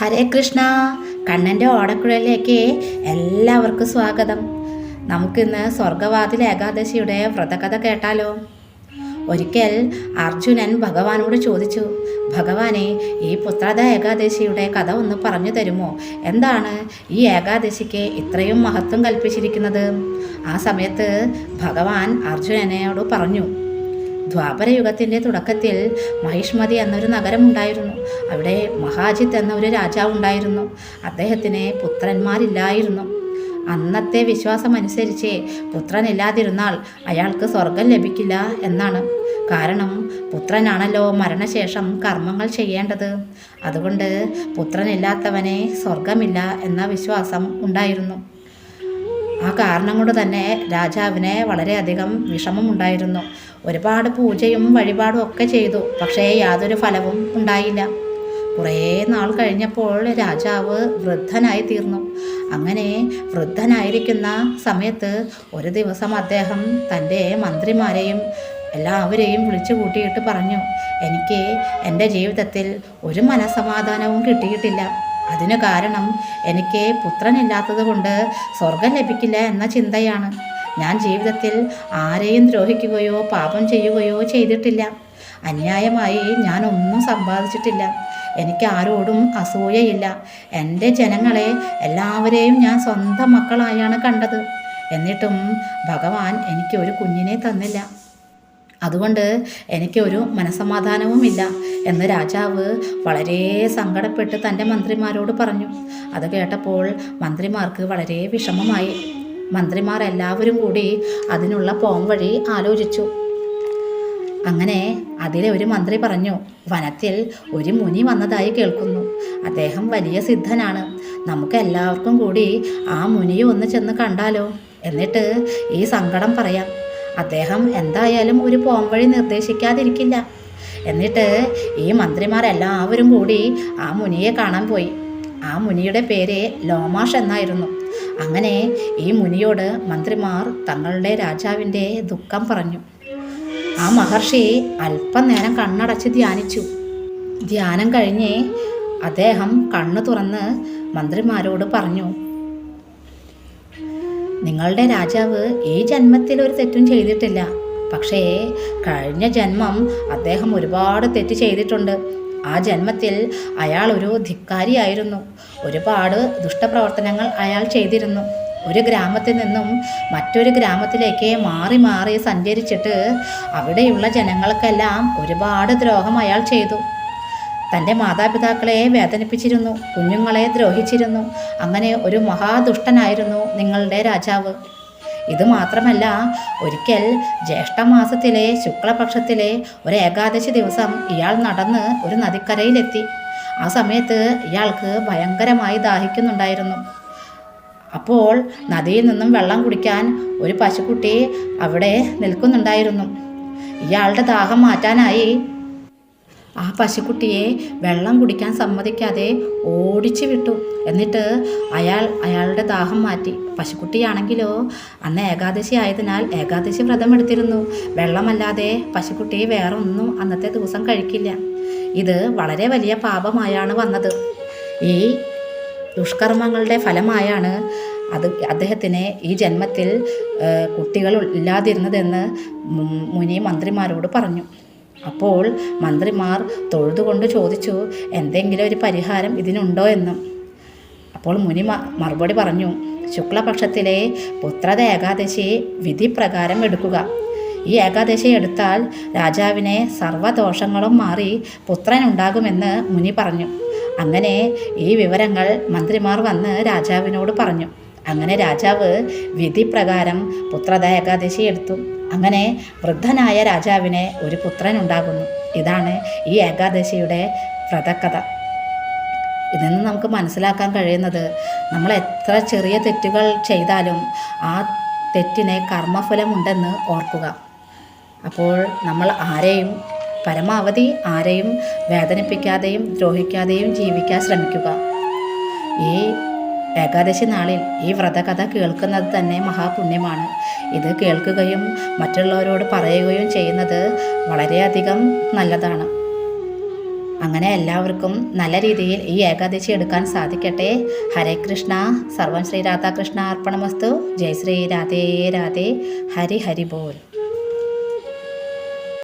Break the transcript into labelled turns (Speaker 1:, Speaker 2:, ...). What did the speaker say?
Speaker 1: ഹരേ കൃഷ്ണ. കണ്ണന്റെ ഓടക്കുഴലിലേക്ക് എല്ലാവർക്കും സ്വാഗതം. നമുക്കിന്ന് സ്വർഗവാതിൽ ഏകാദശിയുടെ വ്രതകഥ കേട്ടാലോ? ഒരിക്കൽ അർജുനൻ ഭഗവാനോട് ചോദിച്ചു ഭഗവാനെ ഈ പുത്രത ഏകാദശിയുടെ കഥ ഒന്ന് പറഞ്ഞു തരുമോ? എന്താണ് ഈ ഏകാദശിക്ക് ഇത്രയും മഹത്വം കൽപ്പിച്ചിരിക്കുന്നത്? ആ സമയത്ത് ഭഗവാൻ അർജുനനോട് പറഞ്ഞു ദ്വാപരയുഗത്തിന്റെ തുടക്കത്തിൽ മഹിഷ്മതി എന്നൊരു നഗരമുണ്ടായിരുന്നു. അവിടെ മഹാജിത്ത് എന്നൊരു രാജാവ് ഉണ്ടായിരുന്നു അദ്ദേഹത്തിന് പുത്രന്മാരില്ലായിരുന്നു. അന്നത്തെ വിശ്വാസമനുസരിച്ച് പുത്രനില്ലാതിരുന്നാൽ അയാൾക്ക് സ്വർഗം ലഭിക്കില്ല എന്നാണ്. കാരണം പുത്രനാണല്ലോ മരണശേഷം കർമ്മങ്ങൾ ചെയ്യേണ്ടത്. അതുകൊണ്ട് പുത്രനില്ലാത്തവനെ സ്വർഗമില്ല എന്ന വിശ്വാസം ഉണ്ടായിരുന്നു. ആ കാരണം കൊണ്ട് തന്നെ രാജാവിന് വളരെയധികം വിഷമമുണ്ടായിരുന്നു. ഒരുപാട് പൂജയും വഴിപാടും ഒക്കെ ചെയ്തു. പക്ഷേ യാതൊരു ഫലവും ഉണ്ടായില്ല. കുറേ നാൾ കഴിഞ്ഞപ്പോൾ രാജാവ് വൃദ്ധനായി തീർന്നു. അങ്ങനെ വൃദ്ധനായിരിക്കുന്ന സമയത്ത് ഒരു ദിവസം അദ്ദേഹം തന്റെ മന്ത്രിമാരെയും എല്ലാവരെയും വിളിച്ചു കൂട്ടിയിട്ട് പറഞ്ഞു എനിക്ക് എന്റെ ജീവിതത്തിൽ ഒരു മനസമാധാനവും കിട്ടിയിട്ടില്ല. അതിനു കാരണം എനിക്ക് പുത്രനില്ലാത്തത് കൊണ്ട് സ്വർഗം ലഭിക്കില്ല എന്ന ചിന്തയാണ്. ഞാൻ ജീവിതത്തിൽ ആരെയും ദ്രോഹിക്കുകയോ പാപം ചെയ്യുകയോ ചെയ്തിട്ടില്ല. അന്യായമായി ഞാൻ ഒന്നും സമ്പാദിച്ചിട്ടില്ല. എനിക്ക് ആരോടും അസൂയയില്ല. എന്റെ ജനങ്ങളെ എല്ലാവരെയും ഞാൻ സ്വന്തം മക്കളായാണ് കണ്ടത്. എന്നിട്ടും ഭഗവാൻ എനിക്ക് ഒരു കുഞ്ഞിനെ തന്നില്ല. അതുകൊണ്ട് എനിക്കൊരു മനസമാധാനവുമില്ല എന്ന് രാജാവ് വളരെ സങ്കടപ്പെട്ട് തന്റെ മന്ത്രിമാരോട് പറഞ്ഞു. അത് കേട്ടപ്പോൾ മന്ത്രിമാർക്ക് വളരെ വിഷമമായി. മന്ത്രിമാർ എല്ലാവരും കൂടി അതിനുള്ള പോംവഴി ആലോചിച്ചു. അങ്ങനെ അതിലെ ഒരു മന്ത്രി പറഞ്ഞു വനത്തിൽ ഒരു മുനി വന്നതായി കേൾക്കുന്നു. അദ്ദേഹം വലിയ സിദ്ധനാണ്. നമുക്ക് എല്ലാവർക്കും കൂടി ആ മുനിയെ ഒന്ന് ചെന്ന് കണ്ടാലോ? എന്നിട്ട് ഈ സങ്കടം പറയാം. അദ്ദേഹം എന്തായാലും ഒരു പോംവഴി നിർദ്ദേശിക്കാതിരിക്കില്ല. എന്നിട്ട് ഈ മന്ത്രിമാരെല്ലാവരും കൂടി ആ മുനിയെ കാണാൻ പോയി. ആ മുനിയുടെ പേര് ലോമാഷ് എന്നായിരുന്നു. അങ്ങനെ ഈ മുനിയോട് മന്ത്രിമാർ തങ്ങളുടെ രാജാവിന്റെ ദുഃഖം പറഞ്ഞു. ആ മഹർഷി അല്പം നേരം കണ്ണടച്ച് ധ്യാനിച്ചു. ധ്യാനം കഴിഞ്ഞ് അദ്ദേഹം കണ്ണു തുറന്ന് മന്ത്രിമാരോട് പറഞ്ഞു നിങ്ങളുടെ രാജാവ് ഈ ജന്മത്തിൽ ഒരു തെറ്റും ചെയ്തിട്ടില്ല. പക്ഷേ കഴിഞ്ഞ ജന്മം അദ്ദേഹം ഒരുപാട് തെറ്റ് ചെയ്തിട്ടുണ്ട്. ആ ജന്മത്തിൽ അയാൾ ഒരു ധിക്കാരിയായിരുന്നു ഒരുപാട് ദുഷ്ടപ്രവർത്തനങ്ങൾ അയാൾ ചെയ്തിരുന്നു. ഒരു ഗ്രാമത്തിൽ നിന്നും മറ്റൊരു ഗ്രാമത്തിലേക്ക് മാറി മാറി സഞ്ചരിച്ചിട്ട് അവിടെയുള്ള ജനങ്ങൾക്കെല്ലാം ഒരുപാട് ദ്രോഹം അയാൾ ചെയ്തു. തന്റെ മാതാപിതാക്കളെ വേദനിപ്പിച്ചിരുന്നു കുഞ്ഞുങ്ങളെ ദ്രോഹിച്ചിരുന്നു. അങ്ങനെ ഒരു മഹാദുഷ്ടനായിരുന്നു നിങ്ങളുടെ രാജാവ്. ഇത് മാത്രമല്ല ഒരിക്കൽ ജ്യേഷ്ഠമാസത്തിലെ ശുക്ലപക്ഷത്തിലെ ഒരു ഏകാദശി ദിവസം ഇയാൾ നടന്ന് ഒരു നദിക്കരയിലെത്തി. ആ സമയത്ത് ഇയാൾക്ക് ഭയങ്കരമായി ദാഹിക്കുന്നുണ്ടായിരുന്നു. അപ്പോൾ നദിയിൽ നിന്നും വെള്ളം കുടിക്കാൻ ഒരു പശുക്കുട്ടി അവിടെ നിൽക്കുന്നുണ്ടായിരുന്നു. ഇയാളുടെ ദാഹം മാറ്റാനായി ആ പശുക്കുട്ടിയെ വെള്ളം കുടിക്കാൻ സമ്മതിക്കാതെ ഓടിച്ചു വിട്ടു. എന്നിട്ട് അയാൾ അയാളുടെ ദാഹം മാറ്റി. പശുക്കുട്ടിയാണെങ്കിലോ? അന്ന് ഏകാദശി ആയതിനാൽ ഏകാദശി വ്രതം എടുത്തിരുന്നു. വെള്ളമല്ലാതെ പശുക്കുട്ടി വേറെ ഒന്നും അന്നത്തെ ദിവസം കഴിക്കില്ല. ഇത് വളരെ വലിയ പാപമായാണ് വന്നത്. ഈ ദുഷ്കർമ്മങ്ങളുടെ ഫലമായാണ് അത് അദ്ദേഹത്തിന് ഈ ജന്മത്തിൽ കുട്ടികൾ ഇല്ലാതിരുന്നതെന്ന് മുനി മന്ത്രിമാരോട് പറഞ്ഞു. അപ്പോൾ മന്ത്രിമാർ തൊഴുതുകൊണ്ട് ചോദിച്ചു എന്തെങ്കിലും ഒരു പരിഹാരം ഇതിനുണ്ടോ എന്നും? അപ്പോൾ മുനി മറുപടി പറഞ്ഞു ശുക്ലപക്ഷത്തിലെ പുത്രത ഏകാദശി വിധിപ്രകാരം എടുക്കുക. ഈ ഏകാദശി എടുത്താൽ രാജാവിനെ സർവദോഷങ്ങളും മാറി പുത്രനുണ്ടാകുമെന്ന് മുനി പറഞ്ഞു. അങ്ങനെ ഈ വിവരങ്ങൾ മന്ത്രിമാർ വന്ന് രാജാവിനോട് പറഞ്ഞു. അങ്ങനെ രാജാവ് വിധിപ്രകാരം പുത്രത ഏകാദശി എടുത്തു. അങ്ങനെ വൃദ്ധനായ രാജാവിനെ ഒരു പുത്രൻ ഉണ്ടാകുന്നു. ഇതാണ് ഈ ഏകാദശിയുടെ വ്രതക്കഥ ഇതിൽ നിന്ന് നമുക്ക് മനസ്സിലാക്കാൻ കഴിയുന്നത് നമ്മൾ എത്ര ചെറിയ തെറ്റുകൾ ചെയ്താലും ആ തെറ്റിന് കർമ്മഫലമുണ്ടെന്ന് ഓർക്കുക. അപ്പോൾ നമ്മൾ ആരെയും പരമാവധി ആരെയും വേദനിപ്പിക്കാതെയും ദ്രോഹിക്കാതെയും ജീവിക്കാൻ ശ്രമിക്കുക. ഈ ഏകാദശി നാളിൽ ഈ വ്രതകഥ കേൾക്കുന്നത് തന്നെ മഹാപുണ്യമാണ്. ഇത് കേൾക്കുകയും മറ്റുള്ളവരോട് പറയുകയും ചെയ്യുന്നത് വളരെയധികം നല്ലതാണ്. അങ്ങനെ എല്ലാവർക്കും നല്ല രീതിയിൽ ഈ ഏകാദശി എടുക്കാൻ സാധിക്കട്ടെ. ഹരേ കൃഷ്ണ. സർവം ശ്രീ രാധാകൃഷ്ണ അർപ്പണമസ്തു. ജയ് ശ്രീ രാധേ രാധേ. ഹരി ഹരി ബോൽ